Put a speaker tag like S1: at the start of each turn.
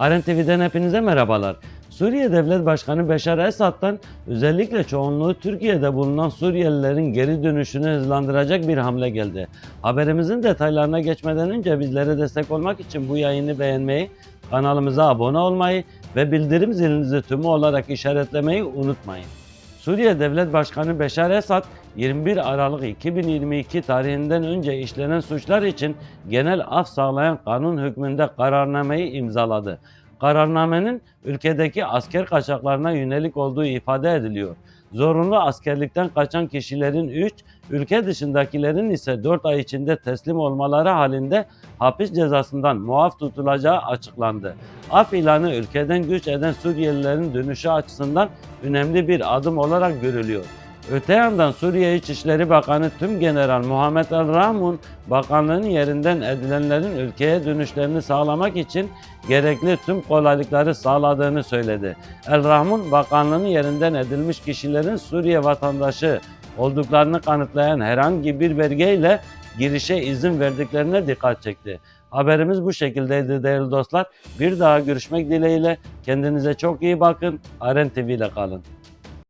S1: Aren TV'den hepinize merhabalar. Suriye Devlet Başkanı Beşar Esad'dan özellikle çoğunluğu Türkiye'de bulunan Suriyelilerin geri dönüşünü hızlandıracak bir hamle geldi. Haberimizin detaylarına geçmeden önce bizlere destek olmak için bu yayını beğenmeyi, kanalımıza abone olmayı ve bildirim zilinizi tümü olarak işaretlemeyi unutmayın. Suriye Devlet Başkanı Beşar Esad 21 Aralık 2022 tarihinden önce işlenen suçlar için genel af sağlayan kanun hükmünde kararnameyi imzaladı. Kararnamenin ülkedeki asker kaçaklarına yönelik olduğu ifade ediliyor. Zorunlu askerlikten kaçan kişilerin 3, ülke dışındakilerin ise 4 ay içinde teslim olmaları halinde hapis cezasından muaf tutulacağı açıklandı. Af ilanı ülkeden göç eden Suriyelilerin dönüşü açısından önemli bir adım olarak görülüyor. Öte yandan Suriye İçişleri Bakanı Tüm General Muhammed El Rahmun, bakanlığın yerinden edilenlerin ülkeye dönüşlerini sağlamak için gerekli tüm kolaylıkları sağladığını söyledi. El Rahmun, bakanlığın yerinden edilmiş kişilerin Suriye vatandaşı olduklarını kanıtlayan herhangi bir belgeyle girişe izin verdiklerine dikkat çekti. Haberimiz bu şekildeydi değerli dostlar. Bir daha görüşmek dileğiyle kendinize çok iyi bakın. Aren TV ile kalın.